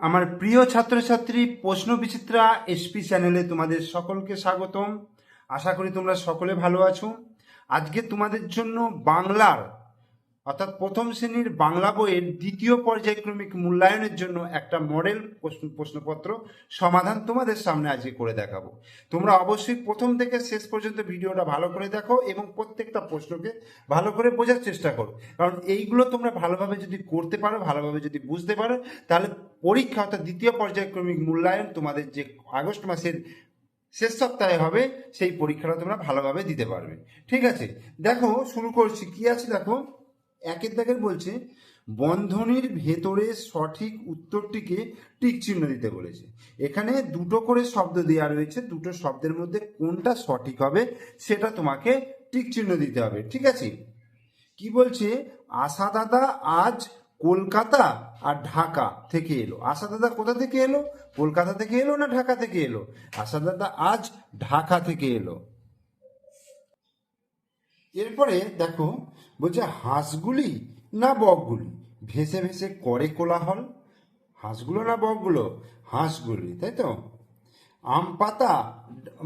আমার প্রিয় ছাত্রছাত্রী প্রশ্ন বিচিত্রা এসপি চ্যানেলে তোমাদের সকলকে স্বাগতম। আশা করি তোমরা সকলে ভালো আছো। আজকে তোমাদের জন্য বাংলার অর্থাৎ প্রথম শ্রেণির বাংলা বইয়ের দ্বিতীয় পর্যায়ক্রমিক মূল্যায়নের জন্য একটা মডেল প্রশ্ন, প্রশ্নপত্র সমাধান তোমাদের সামনে আজকে করে দেখাবো। তোমরা অবশ্যই প্রথম থেকে শেষ পর্যন্ত ভিডিওটা ভালো করে দেখো এবং প্রত্যেকটা প্রশ্নকে ভালো করে বোঝার চেষ্টা করো। কারণ এইগুলো তোমরা ভালোভাবে যদি করতে পারো, ভালোভাবে যদি বুঝতে পারো, তাহলে পরীক্ষা অর্থাৎ দ্বিতীয় পর্যায়ক্রমিক মূল্যায়ন তোমাদের যে আগস্ট মাসের শেষ সপ্তাহে হবে, সেই পরীক্ষাটা তোমরা ভালোভাবে দিতে পারবে। ঠিক আছে? দেখো, শুরু করছি। কি আছে দেখো? একের দাগের বলছে, বন্ধনীর ভেতরে সঠিক উত্তরটিকে টিক চিহ্ন দিতে বলেছে। এখানে দুটো করে শব্দ দেওয়া রয়েছে, দুটো শব্দের মধ্যে কোনটা সঠিক হবে সেটা তোমাকে টিক চিহ্ন দিতে হবে, ঠিক আছে? কি বলছে? আশা দাদা আজ কলকাতা আর ঢাকা থেকে এলো। আশা দাদা কোথা থেকে এলো? কলকাতা থেকে এলো না ঢাকা থেকে এলো? আশা দাদা আজ ঢাকা থেকে এলো। এরপরে দেখো, বলছে হাঁসগুলি না বকগুলি? ভেসে ভেসে করে কোলাহল? হাঁসগুলো না বকগুলো? হাঁসগুলি, তাই তো? আম পাতা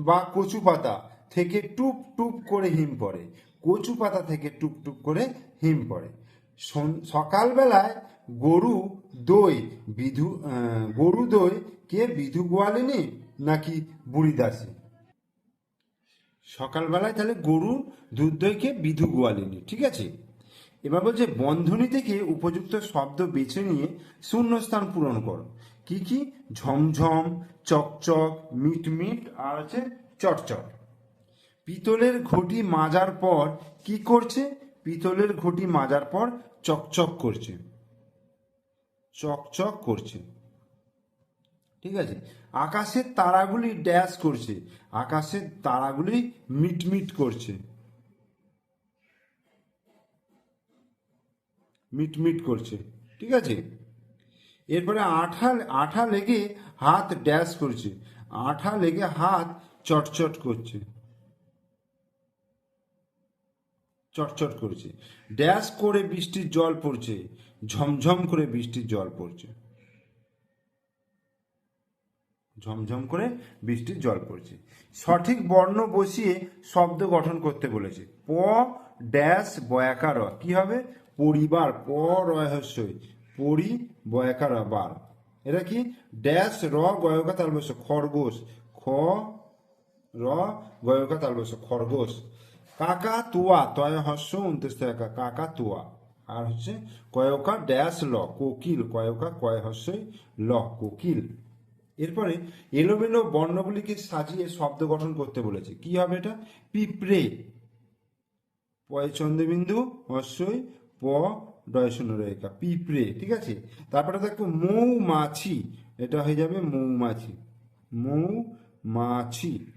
বা কচু পাতা থেকে টুপ টুপ করে হিম পড়ে। কচু পাতা থেকে টুপ টুপ করে হিম পড়ে। সকালবেলায় গরু দই, বিধু গরু দই কে বিধু গোয়ালিনী নাকি বুড়ি দাসী সকালবেলায় তাহলে গরু দুধ দইকে বিধু গোয়ালিনী ঠিক আছে? এবার বলছে, বন্ধনী থেকে উপযুক্ত শব্দ বেছে নিয়ে শূন্যস্থান পূরণ করো। কি কি? ঝমঝম, চকচক, মিটমিট আর আছে চটচট। পিতলের ঘটি মাজার পর কি করছে? পিতলের ঘটি মাজার পর চকচক করছে। চকচক করছে। ঠিক আছে? আকাশের তারাগুলি ড্যাশ করছে। আকাশের তারাগুলি মিটমিট করছে। মিটমিট করছে। ঠিক আছে? এরপরে আঠা আঠা লেগে হাত ড্যাশ করছে। আঠা লেগে হাত চটচট করছে। চটচট করছে। ড্যাশ করে বৃষ্টির জল পড়ছে। ঝমঝম করে বৃষ্টির জল পড়ছে। ঝমঝম করে বৃষ্টির জল পড়ছে। সঠিক বর্ণ বসিয়ে শব্দ গঠন করতে বলেছে। প ড্যাশ বয়াকার কি হবে? পরিবার। প রহস্যই পরি বয়াকার বার। এটা কি? ড্যাশ র গয়কা তালবস খরগোশ। খ র গয়কা তালবস খরগোশ। কাকা তুয়া। তয় হস্য উনত্রিশ কাকা তুয়া। আর হচ্ছে কয়কা ড্যাশ ল। কোকিল। কয়কা কয় হস্যই? ল। কোকিল। এরপরে এলোমেলো বর্ণগুলিকে সাজিয়ে শব্দ গঠন করতে বলেছে। কি হবে এটা? পিঁপড়ে। পয় চন্দ্রবিন্দু হস্যই প ডয় রেখা পিঁপড়ে, ঠিক আছে? তারপরে দেখো মৌমাছি। এটা হয়ে যাবে মৌমাছি। মৌমাছি।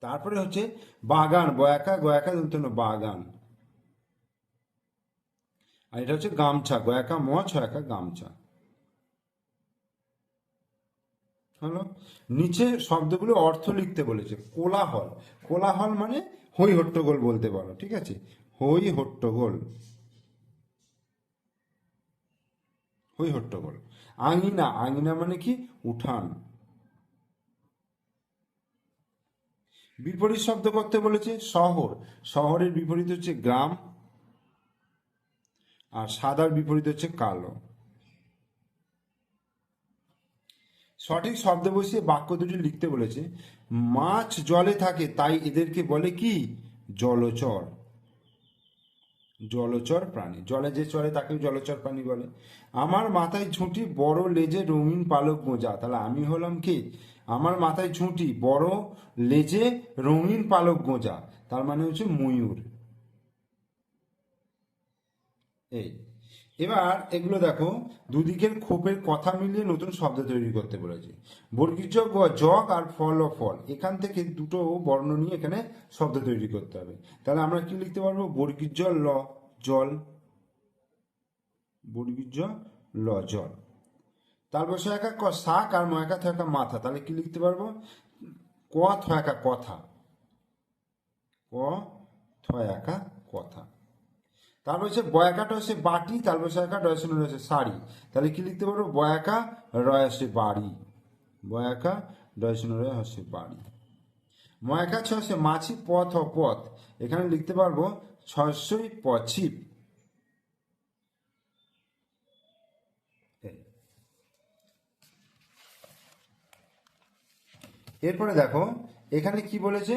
তারপরে হচ্ছে বাগান। বয়াকা, গয়াকা দন্তন্য বাগান। আর এটা হচ্ছে গামছা। গয়াকা ম, ছয়াকা গামছা। হলো নিচে শব্দগুলো অর্থ লিখতে বলেছে, কোলাহল। কোলাহল মানে হই হট্টগোল বলতে পারো, ঠিক আছে? হই হট্টগোল। হই হট্টগোল। আঙিনা আঙিনা মানে কি? উঠান। বিপরীত শব্দ করতে বলেছে শহর। শহরের বিপরীত হচ্ছে গ্রাম, আর সাদার বিপরীত হচ্ছে কালো। সঠিক শব্দ বসিয়ে বাক্য দুটি লিখতে বলেছে, মাছ জলে থাকে, তাই এদেরকে বলে কি? জলচর। জলচর প্রাণী। জলে যে চলে তাকে জলচর প্রাণী বলে। আমার মাথায় ঝুঁটি, বড় লেজে রঙিন পালক গোঁজা তাহলে আমি হলাম কি? আমার মাথায় ঝুঁটি, বড় লেজে রঙিন পালক গোঁজা তার মানে হচ্ছে ময়ূর। এই। এবার এগুলো দেখো, দুদিকের খোপের কথা মিলিয়ে নতুন শব্দ তৈরি করতে বলেছে। বর্গীজ জগ আর ফল ও ফল, এখান থেকে দুটো বর্ণ নিয়ে এখানে শব্দ তৈরি করতে হবে। তাহলে আমরা কি লিখতে পারব? বর্গীজ ল, জল। বর্গীজ ল, জল। তারপর সে একা ক, শাক আর ময়কা থাকা মাথা। তাহলে কি লিখতে পারব? ক থয়াকা কথা। ক থয়াকা কথা। তারপর হচ্ছে বয়াকাটা হচ্ছে বাটি, তারপর শাখা ডয়সন রয়েছে শাড়ি। তাহলে কি লিখতে পারব? বয়াকা রয়েছে বাড়ি। বয়াকা ডয়সন রয়ে হচ্ছে বাড়ি। ময়াকা ছয়শে মাছি পথ ও পথ এখানে লিখতে পারব ছয়শই পছিপ। এরপরে দেখো, এখানে কি বলেছে?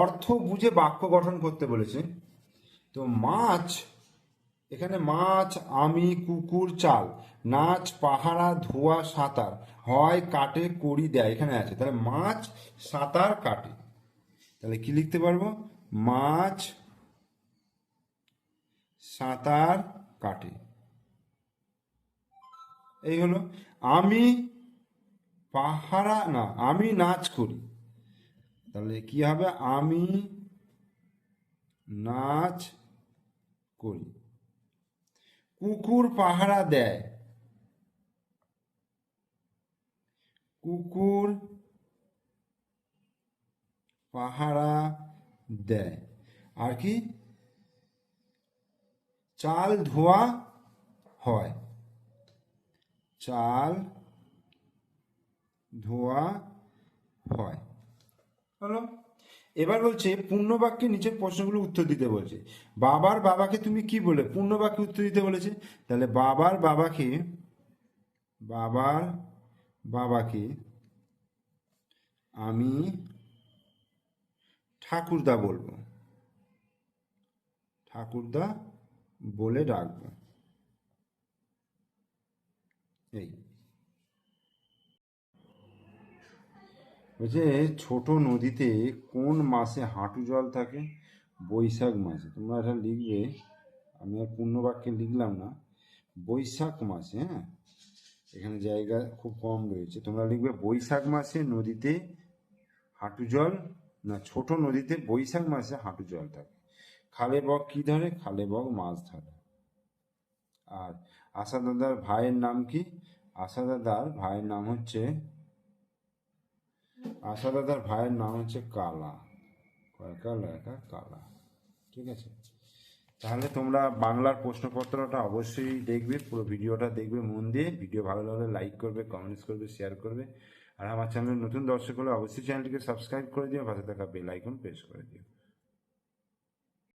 অর্থ বুঝে বাক্য গঠন করতে বলেছে। তো মাছ এখানে মাছ, আমি, কুকুর, চাল। নাচ, পাহারা, ধোয়া, সাঁতার। হয়, কাটে করি দেয়, এখানে আছে। তাহলে মাছ, সাঁতার, কাটে। তাহলে কি লিখতে পারব? মাছ, সাঁতার, কাটে। এই হলো, আমি, পাহারা, না, আমি নাচ করি। তাহলে কি হবে? আমি নাচ করি। কুকুর পাহারা দেয়। কুকুর পাহারা দেয়। আর কি? চাল ধোয়া হয়। চাল ধোয়া হয়। হলো এবার বলছে পূর্ণবাক্যে নিচের প্রশ্নগুলো উত্তর দিতে বলছে। বাবার বাবাকে তুমি কি বলে, পূর্ণবাক্যে উত্তর দিতে বলেছে? তাহলে বাবার বাবাকে বাবার বাবাকে আমি ঠাকুরদা বলব। ঠাকুরদা বলে ডাকবো। এই। বলছে ছোট নদীতে কোন মাসে হাঁটু জল থাকে? বৈশাখ মাসে। তোমরা এটা লিখবে। আমি আর পূর্ণ বাক্যে লিখলাম না। বৈশাখ মাসে হ্যাঁ? এখানে জায়গা খুব কম রয়েছে। তোমরা লিখবে বৈশাখ মাসে নদীতে হাঁটু জল না ছোট নদীতে বৈশাখ মাসে হাঁটু জল থাকে? খালে বক কি ধরে? খালে বক মাছ ধরে। আর আশা দাদার ভাইয়ের নাম কি? আশা দাদার ভাইয়ের নাম হচ্ছে আশা দাদার ভাইয়ের নাম হচ্ছে কালা। কয়কা লয়কা কালা। ঠিক আছে? তাহলে তোমরা বাংলার প্রশ্নপত্রটা অবশ্যই দেখবে, পুরো ভিডিওটা দেখবে মন দিয়ে। ভিডিও ভালো লাগলে লাইক করবে কমেন্টস করবে শেয়ার করবে। আর আমার চ্যানেলের নতুন দর্শক হলে অবশ্যই চ্যানেলটিকে সাবস্ক্রাইব করে দিও, পাশে থাকা বেল আইকন প্রেস করে দিও।